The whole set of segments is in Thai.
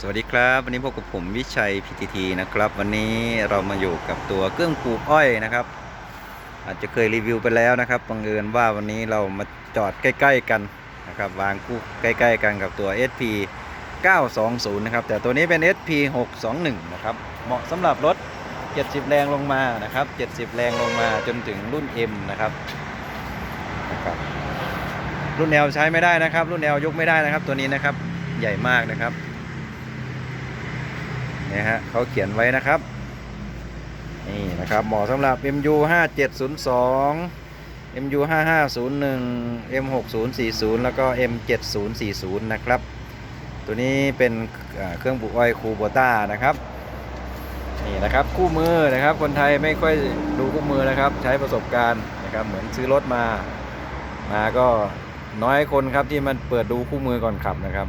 สวัสดีครับ วันนี้พบกับผมวิชัย PTT นะครับ วันนี้เรามาอยู่กับตัวเครื่องปลูกอ้อยนะครับ อาจจะเคยรีวิวไปแล้วนะครับบังเอิญว่าวันนี้เรามาจอดใกล้ ๆ กันนะครับวางคู่ใกล้ ๆ กันกับตัว SP 920 นะครับ แต่ตัวนี้เป็น SP 621 นะครับ เหมาะสำหรับรถ 70 แรงลงมานะครับ 70 แรงลงมาจนถึงรุ่น M นะครับนะครับรุ่น L ใช้ไม่ได้นะครับ รุ่น L ยกไม่ได้นะครับ ตัวนี้นะครับใหญ่มากนะครับ นี่ฮะเขาเขียนไว้นะครับ นี่นะครับเหมาะสำหรับ MU 5702 MU 5501 M 6040แล้วก็ M 7040นะครับ ตัวนี้เป็นเครื่องปลูกอ้อยคูโบต้านะครับ นี่นะครับคู่มือนะครับ คนไทยไม่ค่อยดูคู่มือนะครับ ใช้ประสบการณ์นะครับ เหมือนซื้อรถมา มาก็น้อยคนครับที่มันเปิดดูคู่มือก่อนขับนะครับ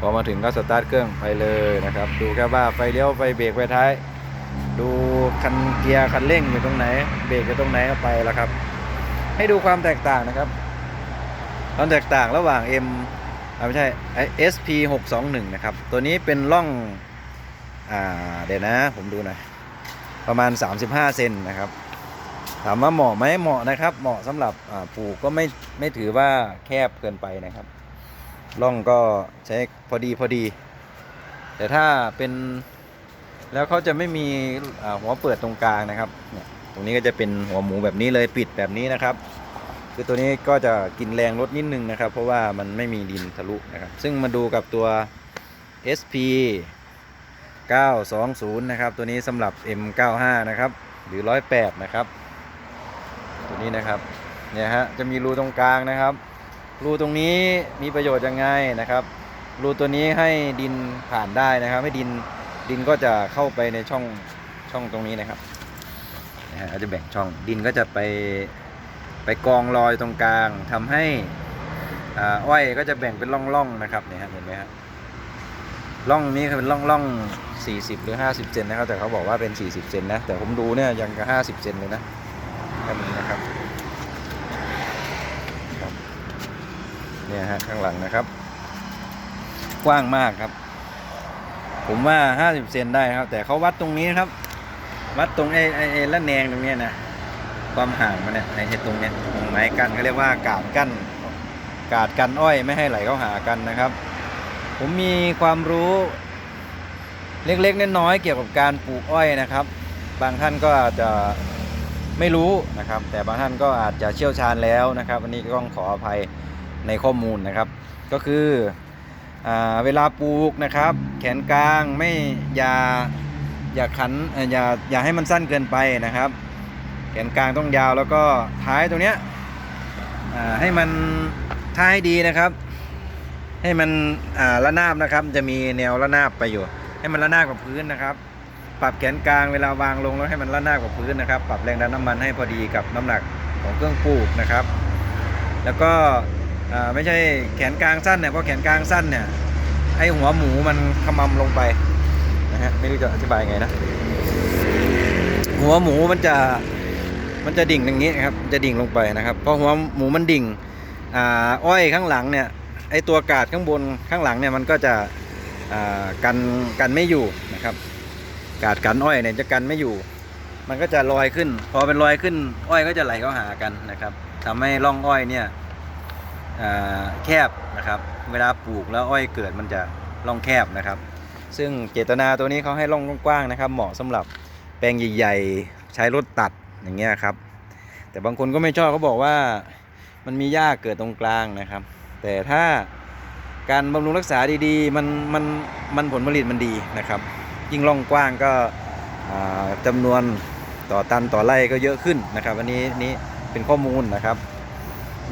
พอมาถึงก็สตาร์ทเครื่องไปเลยนะครับ ดูแค่ว่าไฟเลี้ยวไฟเบรกไฟท้าย ดูคันเกียร์คันเร่งอยู่ตรงไหน เบรกอยู่ตรงไหนก็ไปแล้วครับ ให้ดูความแตกต่างนะครับความแตกต่างระหว่าง M อไม่ใช่ไอ้ SP 621นะครับ ตัวนี้เป็นร่อง อ่า เดี๋ยวนะ ผมดูหน่อย ประมาณ 35 เซนนะครับ ถามว่าเหมาะไหมเหมาะนะครับ เหมาะสำหรับปลูกก็ไม่ไม่ถือว่าแคบเกินไปนะครับ ร่องก็ใช้พอดีพอดี แต่ถ้าเป็นแล้วเขาจะไม่มีหัวเปิดตรงกลางนะครับเนี่ยตรงนี้ก็จะเป็นหัวหมูแบบนี้เลยปิดแบบนี้นะครับ คือตัวนี้ก็จะกินแรงรถนิดนึงนะครับ เพราะว่ามันไม่มีดินทะลุนะครับ ซึ่งมาดูกับตัว SP 920 นะครับ ตัวนี้สำหรับ M95 นะครับ หรือ 108 นะครับ ตัวนี้นะครับ เนี่ยฮะ จะมีรูตรงกลางนะครับ รูตรงนี้มีประโยชน์ยังไงนะครับ รูตัวนี้ให้ดินผ่านได้นะครับ ให้ดินดินก็จะเข้าไปในช่องช่องตรงนี้นะครับนะฮะก็จะแบ่งช่องดินก็จะไปไปกองรอยตรงกลางทำให้อ้อยก็จะแบ่งเป็นร่องๆนะครับเนี่ยเห็นไหมฮะร่องนี้คือเป็นร่องร่อง40 หรือ 50 เซนนะครับ แต่เขาบอกว่าเป็น 40 เซนนะ แต่ผมดูเนี่ยยังกับ50 เซนเลยนะแบบนี้นะครับ เนี่ยฮะข้างหลังนะครับ กว้างมากครับ ผมว่า50เซนได้ครับ แต่เขาวัดตรงนี้ครับ วัดตรงไอ้ไอ้ไอ้ละแนงตรงเนี้ยนะความห่างมันเนี่ยไอ้ไอตรงเนี้ยตรงไม้กั้นเขาเรียกว่ากาดกั้นกาดกันอ้อยไม่ให้ไหลเข้าหากันนะครับ ผมมีความรู้เล็กๆน้อยๆเกี่ยวกับการปลูกอ้อยนะครับ บางท่านก็อาจจะไม่รู้นะครับ แต่บางท่านก็อาจจะเชี่ยวชาญแล้วนะครับวันนี้ก็ต้องขออภัย ในข้อมูลนะครับ ก็คืออเวลาปลูกนะครับ แขนกลางไม่อย่าอย่าขันอย่าอย่าให้มันสั้นเกินไปนะครับ แขนกลางต้องยาวแล้วก็ท้ายตรงเนี้ยให้มันท้ายดีนะครับ ให้มันระนาบนะครับ จะมีแนวระนาบไปอยู่ ให้มันระนาบกับพื้นนะครับ ปรับแขนกลางเวลาวางลงแล้วให้มันระนาบกับพื้นนะครับ ปรับแรงดันน้ำมันให้พอดีกับน้ำหนักของเครื่องปลูกนะครับ แล้วก็ ไม่ใช่แขนกลางสั้นเนี่ยเพราะแขนกลางสั้นเนี่ยไอหัวหมูมันขมำลงไปนะฮะไม่รู้จะอธิบายไงนะหัวหมูมันจะมันจะดิ่งอย่างนี้นครับจะดิ่งลงไปนะครับพอหัวหมูมันดิ่งอ่าอ้อยข้างหลังเนี่ยไอตัวกาดข้างบนข้างหลังเนี่ยมันก็จะอ่ากันกันไม่อยู่นะครับ กาดกันอ้อยเนี่ยจะกันไม่อยู่ มันก็จะลอยขึ้น พอเป็นลอยขึ้น อ้อยก็จะไหลเข้าหากันนะครับทำให้ร่องอ้อยเนี่ย แคบนะครับเวลาปลูกแล้วอ้อยเกิดมันจะร่องแคบนะครับ ซึ่งเจตนาตัวนี้เขาให้ร่องกว้างนะครับ เหมาะสำหรับแปลงใหญ่ๆ ใช้รถตัดอย่างเงี้ยครับ แต่บางคนก็ไม่ชอบเขาบอกว่ามันมีหญ้าเกิดตรงกลางนะครับ แต่ถ้าการบำรุงรักษาดีๆ มันมันมันผลผลิตมันดีนะครับ ยิ่งร่องกว้างก็อ่าจำนวนต่อตันต่อไร่ก็เยอะขึ้นนะครับ อันนี้นี้เป็นข้อมูลนะครับ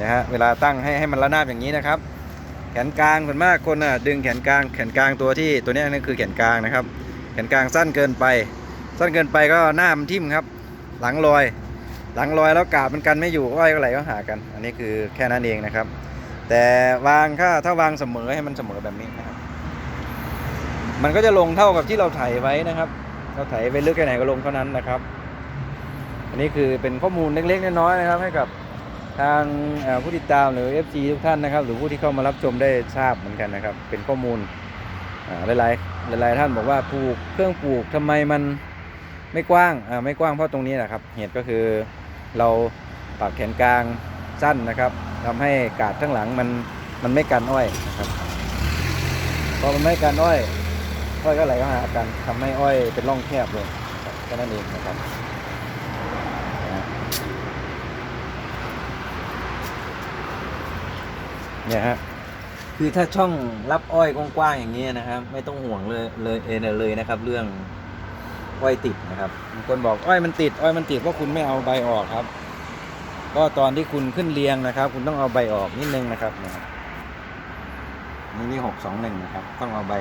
นะฮะเวลาตั้งให้ให้มันระนาบอย่างนี้นะครับ แขนกลางส่วนมากคนอะดึงแขนกลางแขนกลางตัวที่ตัวนี้นั่นคือแขนกลางนะครับ แขนกลางสั้นเกินไป สั้นเกินไปก็หน้ามันทิ่มครับ หลังลอย หลังลอยแล้วกาบมันกันไม่อยู่อ้อยก็ไหลก็หากัน อันนี้คือแค่นั้นเองนะครับ แต่วางถ้าถ้าวางเสมอให้มันเสมอแบบนี้นะครับ มันก็จะลงเท่ากับที่เราไถไว้นะครับ เราไถไปลึกแค่ไหนก็ลงเท่านั้นนะครับ อันนี้คือเป็นข้อมูลเล็กๆน้อยๆนะครับ ให้กับ ทางผู้ติดตามหรือ FC ทุกท่านนะครับ หรือผู้ที่เข้ามารับชมได้ทราบเหมือนกันนะครับ เป็นข้อมูลอ่าหลายๆหลายๆท่านบอกว่าปลูกเครื่องปลูกทำไมมันไม่กว้างไม่กว้างเพราะตรงนี้แหละครับ เหตุก็คือเราปักแขนกลางสั้นนะครับทำให้กาดข้างหลังมันมันไม่กันอ้อยนะครับพอมันไม่กันอ้อยอ้อยก็ไหลเข้าหากันทำให้อ้อยเป็นร่องแคบเลยแค่นั้นเองนะครับอ่า เนี่ยฮะคือถ้าช่องรับอ้อยกว้างๆอย่างนี้นะครับ ไม่ต้องห่วงเลยเลยเอเลยนะครับ เรื่องอ้อยติดนะครับบางคนบอกอ้อยมันติดอ้อยมันติดเพราะคุณไม่เอาใบออกครับ ก็ตอนที่คุณขึ้นเรียงนะครับ คุณต้องเอาใบออกนิดนึงนะครับนะนี่นี่หกสองหนึ่งนะครับ ต้องเอาใบ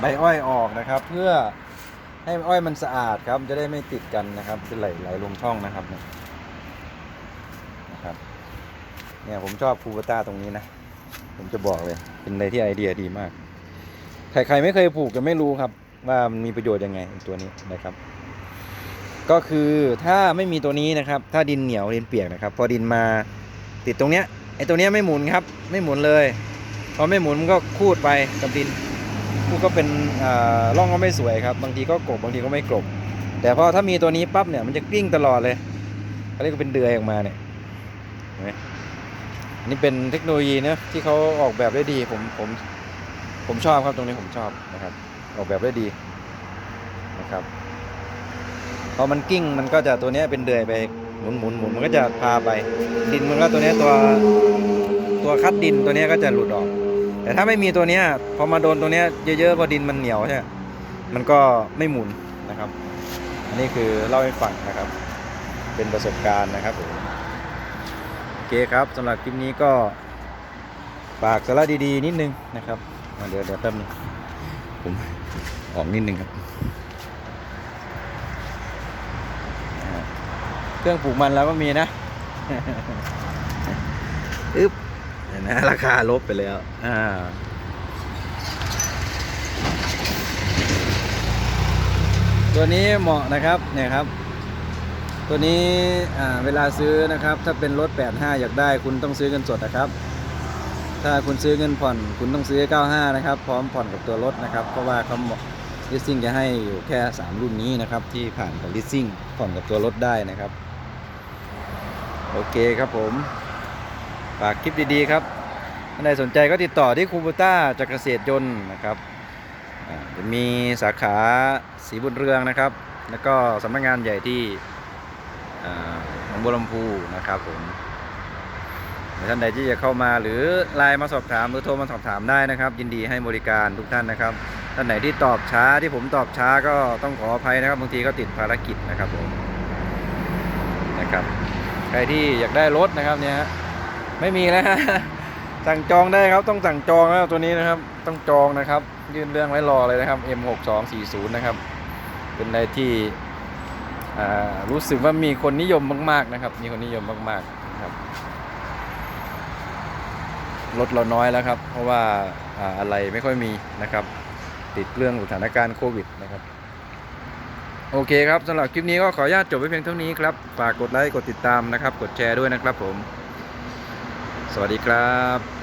ใบอ้อยออกนะครับ เพื่อให้อ้อยมันสะอาดครับ จะได้ไม่ติดกันนะครับจะไหลไหลลงช่องนะครับเนี่ยนะครับ เนี่ยผมชอบคูเบต้าตรงนี้นะ ผมจะบอกเลย เป็นอะไรที่ไอเดียดีมาก ใครๆไม่เคยปลูกจะไม่รู้ครับ ว่ามันมีประโยชน์ยังไงตัวนี้นะครับ ก็คือถ้าไม่มีตัวนี้นะครับ ถ้าดินเหนียวดินเปียกนะครับ พอดินมาติดตรงเนี้ยไอตัวเนี้ยไม่หมุนครับ ไม่หมุนเลยพอไม่หมุนมันก็คูดไปกับดินคูดก็เป็นอ่าร่องก็ไม่สวยครับ บางทีก็กบบางทีก็ไม่กลบแต่พอถ้ามีตัวนี้ปั๊บเนี่ยมันจะกลิ้งตลอดเลยเขาเรียกว่าเป็นเดือยออกมาเนี่ยเห็นไหม นี่เป็นเทคโนโลยีนะที่เขาออกแบบได้ดีผมผมผมชอบครับตรงนี้ผมชอบนะครับ ออกแบบได้ดีนะครับพอมันกิ้งมันก็จะตัวนี้เป็นเดือยไปหมุนหมุนหมุนมันก็จะพาไป ดินมันก็ตัวนี้ตัวตัวคัดดินตัวนี้ก็จะหลุดออก แต่ถ้าไม่มีตัวนี้พอมาโดนตัวนี้เยอะๆพอดินมันเหนียวใช่ไหมมันก็ไม่หมุนนะครับ อันนี้คือเล่าให้ฟังนะครับ เป็นประสบการณ์นะครับผม เคครับสำหรับคลิปนี้ก็ฝากสาระดีๆนิดนึงนะครับเดี๋ยวเดี๋ยวแป๊บนึงผมออกนิดนึงครับ เครื่องปลูกมันแล้วก็มีนะอึ๊บเห็นนะราคาลบไปแล้ว อ่าตัวนี้เหมาะนะครับเนี่ยครับ ตัวนี้เวลาซื้อนะครับ ถ้าเป็นรถ 85 อยากได้ คุณต้องซื้อเงินสดนะครับ ถ้าคุณซื้อเงินผ่อน คุณต้องซื้อ 95 นะครับ พร้อมผ่อนกับตัวรถนะครับ เพราะว่าเขาลิสซิ่งจะให้อยู่แค่ 3 รุ่นนี้นะครับ ที่ผ่านกับลิสซิ่งผ่อนกับตัวรถได้นะครับ โอเคครับผม ฝากคลิปดีๆครับท่านใดสนใจก็ติดต่อที่คูบูต้าจากเกษตรยนต์นะครับจะมีสาขาสีบุญเรืองนะครับ แล้วก็สำนักงานใหญ่ที่ หนองบัวลำพูนะครับผมท่านใดที่จะเข้ามาหรือไลน์มาสอบถามหรือโทรมาสอบถามได้นะครับ ยินดีให้บริการทุกท่านนะครับท่านไหนที่ตอบช้าที่ผมตอบช้าก็ต้องขออภัยนะครับบางทีก็ติดภารกิจนะครับผมนะครับใครที่อยากได้รถนะครับเนี่ยไม่มีแล้วฮะสั่งจองได้ครับต้องสั่งจองแล้วตัวนี้นะครับต้องจองนะครับ ยื่นเรื่องไว้รอเลยนะครับ M6240 นะครับเป็นอะไรที่ รู้สึกว่ามีคนนิยมมาก ๆนะครับ มีคนนิยมมากๆนะครับรถเราน้อยแล้วครับ เพราะว่าอ่าอะไรไม่ค่อยมีนะครับ ติดเรื่องสถานการณ์โควิดนะครับ โอเคครับสำหรับคลิปนี้ก็ขออนุญาตจบไว้เพียงเท่านี้ครับ ฝากกดไลค์กดติดตามนะครับ กดแชร์ด้วยนะครับผม สวัสดีครับ